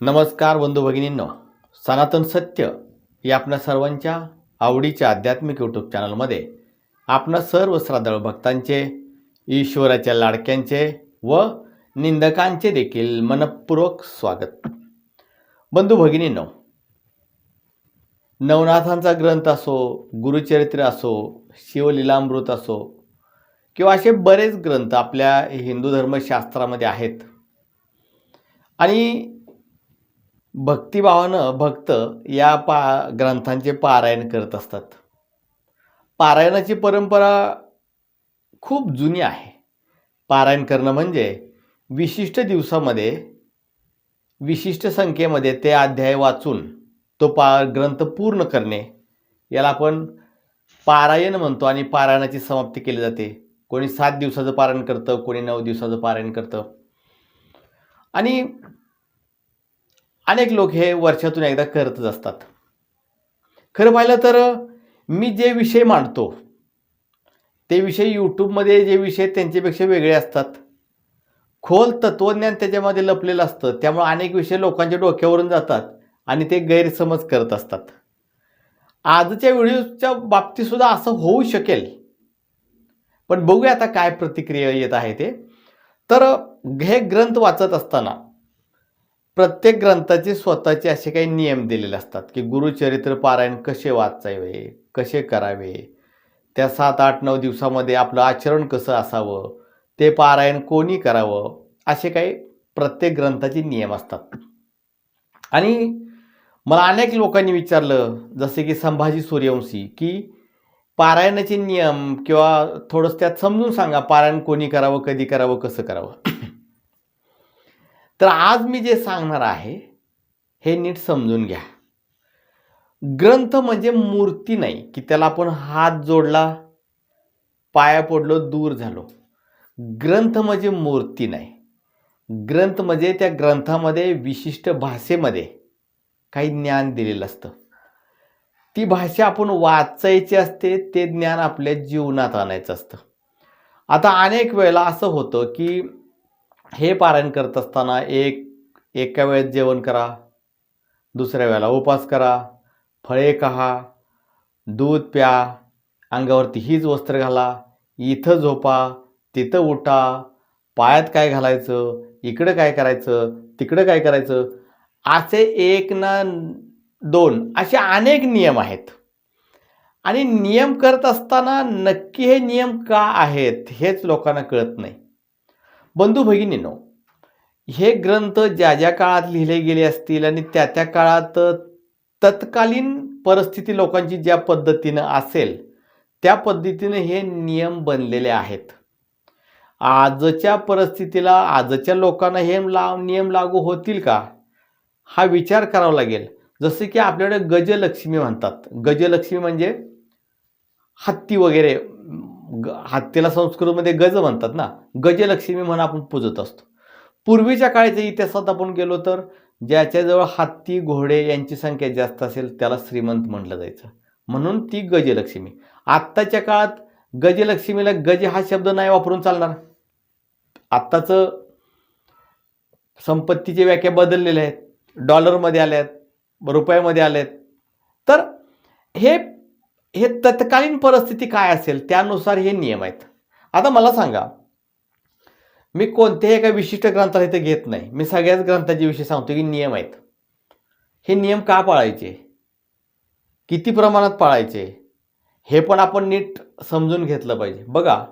नमस्कार बंधू भगिनींनो. सनातन सत्य या आपल्या सर्वांच्या आवडीच्या आध्यात्मिक यूट्यूब चॅनलमध्ये आपणा सर्व श्रद्धाळू भक्तांचे ईश्वराच्या लाडक्यांचे व निंदकांचे देखील मनपूर्वक स्वागत. बंधू भगिनींनो नवनाथांचा ग्रंथ असो गुरुचरित्र असो शिवलीलामृत असो किंवा असे बरेच ग्रंथ आपल्या हिंदू धर्मशास्त्रामध्ये आहेत. आणि भक्तिभावानं भक्त या पा ग्रंथांचे पारायण करत असतात. पारायणाची परंपरा खूप जुनी आहे. पारायण करणं म्हणजे विशिष्ट दिवसामध्ये विशिष्ट संख्येमध्ये ते अध्याय वाचून तो पा ग्रंथ पूर्ण करणे याला आपण पारायण म्हणतो आणि पारायणाची समाप्ती केली जाते. कोणी सात दिवसाचं पारायण करतं कोणी नऊ दिवसाचं पारायण करतं. आणि अनेक लोक हे वर्षातून एकदा करतच असतात. खरं पाहिलं तर मी जे विषय मांडतो ते विषय यूट्यूबमध्ये जे विषय त्यांच्यापेक्षा वेगळे असतात. खोल तत्त्वज्ञान त्याच्यामध्ये लपलेलं असतं त्यामुळे अनेक विषय लोकांच्या डोक्यावरून जातात आणि ते गैरसमज करत असतात. आजच्या व्हिडिओच्या बाबतीतसुद्धा असं होऊ शकेल. पण बघूया आता काय प्रतिक्रिया येत आहे ते. तर हे ग्रंथ वाचत असताना प्रत्येक ग्रंथाचे स्वतःचे असे काही नियम दिलेले असतात की गुरुचरित्र पारायण कसे वाचावे कसे करावे? त्या सात आठ नऊ दिवसामध्ये आपलं आचरण कसं असावं? ते पारायण कोणी करावं? असे काही प्रत्येक ग्रंथाचे नियम असतात. आणि मला अनेक लोकांनी विचारलं जसे की संभाजी सूर्यवंशी की पारायणाचे नियम किंवा थोडंसं त्यात समजून सांगा पारायण कोणी करावं कधी करावं कसं करावं? तर आज मी जे सांगणार आहे हे नीट समजून घ्या. ग्रंथ म्हणजे मूर्ती नाही की त्याला आपण हात जोडला पाया पडलो दूर झालो. ग्रंथ म्हणजे मूर्ती नाही. ग्रंथ म्हणजे त्या ग्रंथामध्ये विशिष्ट भाषेमध्ये काही ज्ञान दिलेलं असतं. ती भाषा आपण वाचायची असते ते ज्ञान आपल्या जीवनात आणायचं असतं. आता अनेक वेळेला असं होतं की हे पारायण करत असताना एक एका वेळेत जेवण करा दुसऱ्या वेळेला उपास करा फळे खा दूध प्या अंगावरती हीच वस्त्र घाला इथं झोपा तिथं उठा पायात काय घालायचं इकडं काय करायचं तिकडं काय करायचं असे एक ना दोन असे अनेक नियम आहेत. आणि नियम करत असताना नक्की हे नियम का आहेत हेच लोकांना कळत नाही. बंधू भगिनींनो हे ग्रंथ ज्या ज्या काळात लिहिले गेले असतील आणि त्या त्या काळात तत्कालीन परिस्थिती लोकांची ज्या पद्धतीनं असेल त्या पद्धतीनं हे नियम बनलेले आहेत. आजच्या परिस्थितीला आजच्या लोकांना हे ला नियम लागू होतील का? हा विचार करावा लागेल. जसे की आपल्याकडे गजलक्ष्मी म्हणतात. गजलक्ष्मी म्हणजे हत्ती वगैरे ग हत्तीला संस्कृतमध्ये गज म्हणतात ना. गजलक्ष्मी म्हणून आपण पूजत असतो. पूर्वीच्या काळाच्या इतिहासात आपण गेलो तर ज्याच्याजवळ हत्ती घोडे यांची संख्या जास्त असेल त्याला श्रीमंत म्हटलं जायचं. म्हणून ती गजलक्ष्मी. आत्ताच्या काळात गजलक्ष्मीला गज हा शब्द नाही वापरून चालणार. आत्ताचं संपत्तीची व्याख्या बदललेल्या आहेत. डॉलरमध्ये आल्या आहेत रुपयामध्ये आल्या आहेत तर हे हे तत्कालीन परिस्थिती काय असेल त्यानुसार हे नियम आहेत. आता मला सांगा मी कोणत्याही एका विशिष्ट ग्रंथाला इथे घेत नाही. मी सगळ्याच ग्रंथाचे विषय सांगतो की नियम आहेत. हे नियम का पाळायचे? किती प्रमाणात पाळायचे? हे पण आपण नीट समजून घेतलं पाहिजे. बघा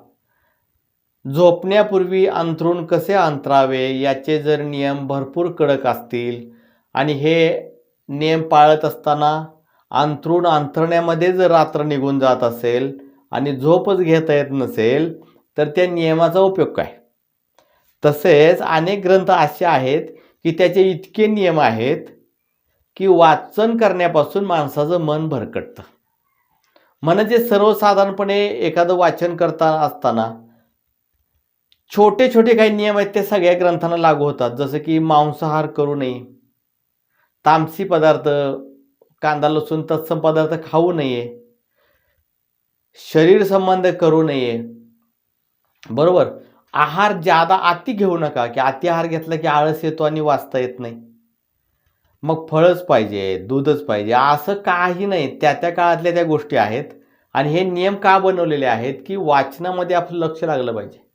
झोपण्यापूर्वी अंथरूण कसे अंतरावे याचे जर नियम भरपूर कडक असतील आणि हे नियम पाळत असताना अंथरूण अंथरण्यामध्ये जर रात्र निघून जात असेल आणि झोपच घेता येत नसेल तर त्या नियमाचा उपयोग काय? तसेच अनेक ग्रंथ असे आहेत की त्याचे इतके नियम आहेत की वाचन करण्यापासून माणसाचं मन भरकटतं. म्हणजे सर्वसाधारणपणे एखादं वाचन करता असताना छोटे छोटे काही नियम आहेत ते सगळ्या ग्रंथांना लागू होतात. जसं की मांसाहार करू नये तामसी पदार्थ कांदा लसूण तत्सम पदार्थ खाऊ नये. शरीर संबंध करू नये. बरोबर? आहार ज्यादा अति घेऊ नका की अति आहार घेतला की आळस येतो आणि वाचता येत नाही. मग फळच पाहिजे दूधच पाहिजे असं काही नाही. त्या त्या काळातल्या त्या गोष्टी आहेत. आणि हे नियम का बनवलेले आहेत? की वाचनामध्ये आपलं लक्ष लागलं पाहिजे.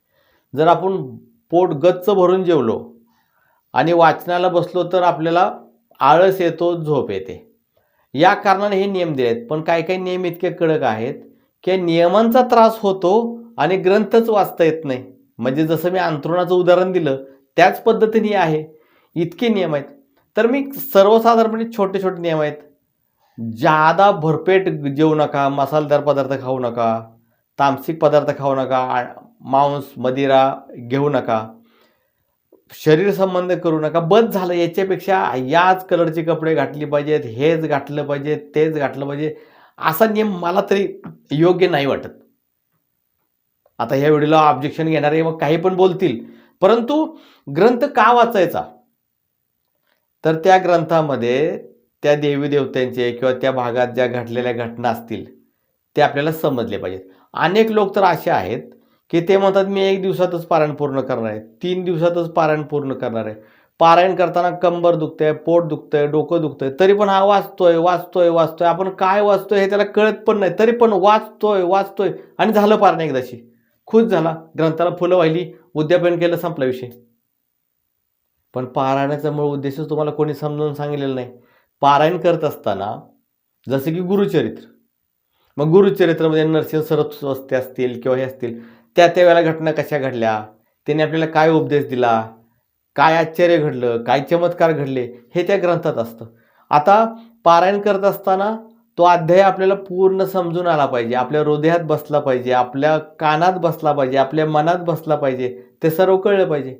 जर आपण पोट गच्च भरून जेवलो आणि वाचनाला बसलो तर आपल्याला आळस येतो झोप येते. या कारणाने हे नियम दिले आहेत पण काही काही नियम इतके कडक आहेत की नियमांचा त्रास होतो आणि ग्रंथच वाचता येत नाही. म्हणजे जसं मी अंथरुणाचं उदाहरण दिलं त्याच पद्धतीने आहे. इतके नियम आहेत. तर मी सर्वसाधारणपणे छोटे छोटे नियम आहेत. जादा भरपेट जेवू नका मसालेदार पदार्थ खाऊ नका तामसिक पदार्थ खाऊ नका आ- मांस मदिरा घेऊ नका. शरीर संबंध करू नका. बस झालं याच्यापेक्षा याच कलरचे कपडे घातले पाहिजेत हेच घातलं पाहिजे तेच घातलं पाहिजे असा नियम मला तरी योग्य नाही वाटत. आता ह्या व्हिडिओला ऑब्जेक्शन घेणारे मग काही पण बोलतील. परंतु ग्रंथ का वाचायचा? तर त्या ग्रंथामध्ये त्या देवी देवतांचे किंवा त्या भागात ज्या घडलेल्या घटना असतील ते आपल्याला समजले पाहिजेत. अनेक लोक तर असे आहेत की ते म्हणतात मी एक दिवसातच पारायण पूर्ण करणार आहे. तीन दिवसातच पारायण पूर्ण करणार आहे. पारायण करताना कंबर दुखतंय पोट दुखतंय डोकं दुखतंय तरी पण हा वाचतोय वाचतोय वाचतोय. आपण काय वाचतोय हे त्याला कळत पण नाही तरी पण वाचतोय वाचतोय आणि झालं पारायण एकदाशी. खुश झाला ग्रंथाला फुलं वाहिली उद्यापन केलं संपला विषय. पण पारायणाचा मूळ उद्देशच तुम्हाला कोणी समजावून सांगितलेलं नाही. पारायण करत असताना जसं की गुरुचरित्र. मग गुरुचरित्रामध्ये नरसिंह सरस्वती असतील किंवा हे असतील त्या त्या वेळेला घटना कशा घडल्या? त्याने आपल्याला काय उपदेश दिला? काय आश्चर्य घडलं? काय चमत्कार घडले? हे त्या ग्रंथात असतं. आता पारायण करत असताना तो अध्याय आपल्याला पूर्ण समजून आला पाहिजे. आपल्या हृदयात बसला पाहिजे. आपल्या कानात बसला पाहिजे. आपल्या मनात बसला पाहिजे. ते सर्व कळलं पाहिजे.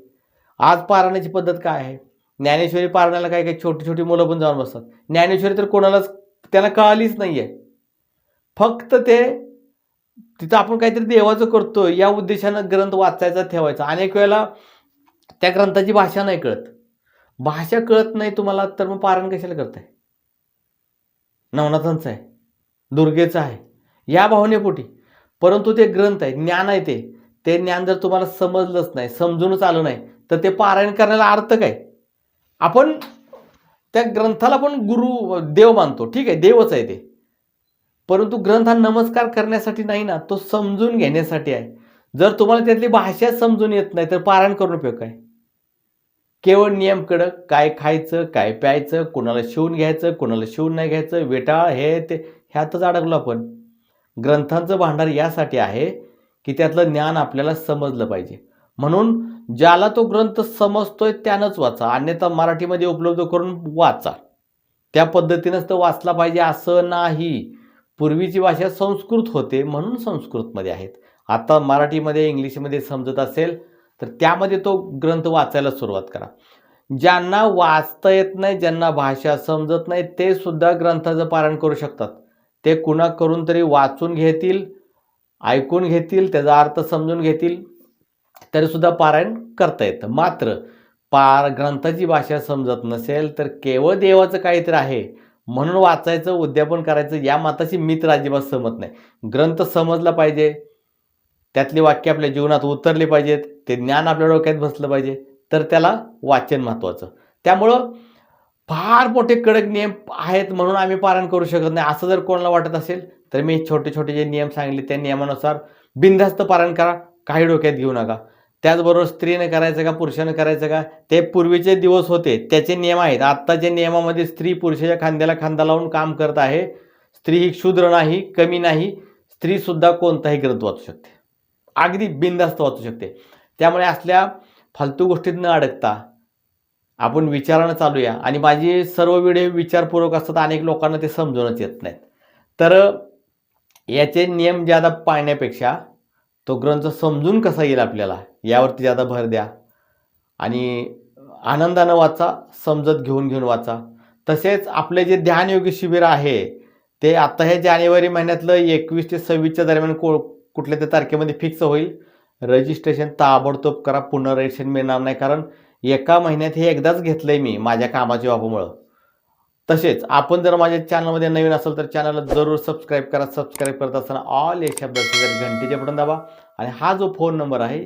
आज पारायणाची पद्धत काय आहे? ज्ञानेश्वरी पारण्याला काय काही छोटी छोटी मुलं पण जाऊन बसतात. ज्ञानेश्वरी तर कोणालाच त्याला कळालीच नाही आहे फक्त ते तिथं आपण काहीतरी देवाचं करतो या उद्देशानं ग्रंथ वाचायचा ठेवायचा. अनेक वेळेला त्या ग्रंथाची भाषा नाही कळत. भाषा कळत नाही तुम्हाला तर मग पारायण कशाला करताय? नवनाथांचं आहे दुर्गेचं आहे या भावनेपोटी. परंतु ते ग्रंथ आहे ज्ञान आहे ते. ते ज्ञान जर तुम्हाला समजलंच नाही समजूनच आलं नाही तर ते पारायण करण्याला अर्थ काय? आपण त्या ग्रंथाला पण गुरु देव मानतो. ठीक आहे देवच आहे ते. परंतु ग्रंथ हा नमस्कार करण्यासाठी नाही ना तो समजून घेण्यासाठी आहे. जर तुम्हाला त्यातली भाषा समजून येत नाही तर पारायण करून उपयोग काय? केवळ नियम कडक काय खायचं काय प्यायचं कोणाला शिवून घ्यायचं कोणाला शिवून नाही घ्यायचं वेटाळ हे ते ह्यातच अडकलो आपण. ग्रंथांचं भांडार यासाठी आहे की त्यातलं ज्ञान आपल्याला समजलं पाहिजे. म्हणून ज्याला तो ग्रंथ समजतोय त्यानंच वाचा अन्यथा मराठीमध्ये उपलब्ध करून वाचा. त्या पद्धतीनंच तो वाचला पाहिजे असं नाही. पूर्वीची भाषा संस्कृत होते म्हणून संस्कृतमध्ये आहेत. आता मराठीमध्ये इंग्लिशमध्ये समजत असेल तर त्यामध्ये तो ग्रंथ वाचायला सुरुवात करा. ज्यांना वाचता येत नाही ज्यांना भाषा समजत नाही ते सुद्धा ग्रंथाचं पारण करू शकतात. ते कुणा करून तरी वाचून घेतील ऐकून घेतील त्याचा अर्थ समजून घेतील तरीसुद्धा पारायण करता येतं. मात्र पार ग्रंथाची भाषा समजत नसेल तर केवळ देवाचं काहीतरी आहे. म्हणून वाचायचं उद्यापन करायचं या मताशी मित्र अजिबात सहमत नाही. ग्रंथ समजला पाहिजे त्यातली वाक्य आपल्या जीवनात उतरली पाहिजेत ते ज्ञान आपल्या डोक्यात बसलं पाहिजे तर त्याला वाचन महत्त्वाचं. त्यामुळं फार मोठे कडक नियम आहेत म्हणून आम्ही पालन करू शकत नाही. असं जर कोणाला वाटत असेल तर मी छोटे छोटे जे नियम सांगले त्या नियमानुसार बिनधास्त पालन करा काही डोक्यात घेऊ नका. त्याचबरोबर स्त्रीने करायचं का पुरुषानं करायचं का ते पूर्वीचे दिवस होते. त्याचे नियम आहेत. आत्ताच्या नियमामध्ये स्त्री पुरुषाच्या खांद्याला खांदा लावून काम करत आहे. स्त्री ही क्षुद्र नाही कमी नाही. स्त्रीसुद्धा कोणताही ग्रंथ वाचू शकते. अगदी बिनधास्त वाचू शकते. त्यामुळे असल्या फालतू गोष्टीत न अडकता आपण विचारानं चालूया आणि माझी सर्व व्हिडिओ विचारपूर्वक असतात. अनेक लोकांना ते समजूनच येत नाहीत. तर याचे नियम ज्यादा पाळण्यापेक्षा तो ग्रंथ समजून कसा येईल आपल्याला? यावरती ज्यादा भर द्या. आणि आनंदानं वाचा समजत घेऊन घेऊन वाचा. तसेच आपले जे ध्यानयोगी शिबिर आहे ते आता हे जानेवारी महिन्यातलं एकवीस ते सव्वीसच्या दरम्यान को कुठल्या त्या तारखेमध्ये फिक्स होईल. रजिस्ट्रेशन ताबडतोब करा पुनर्रजिस्ट्रेशन मिळणार नाही कारण एका महिन्यात हे एकदाच घेतलं आहे मी माझ्या कामाच्या बाबूमुळं. तसेच आपण जर माझ्या चॅनलमध्ये नवीन असेल तर चॅनलला जरूर सबस्क्राईब करा. सबस्क्राईब करत असताना ऑल या घंटीचे घंटेचे बटन दाबा. आणि हा जो फोन नंबर आहे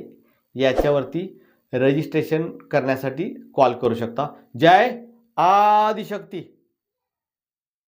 याच्यावरती रजिस्ट्रेशन करण्यासाठी कॉल करू शकता. जय आदिशक्ती!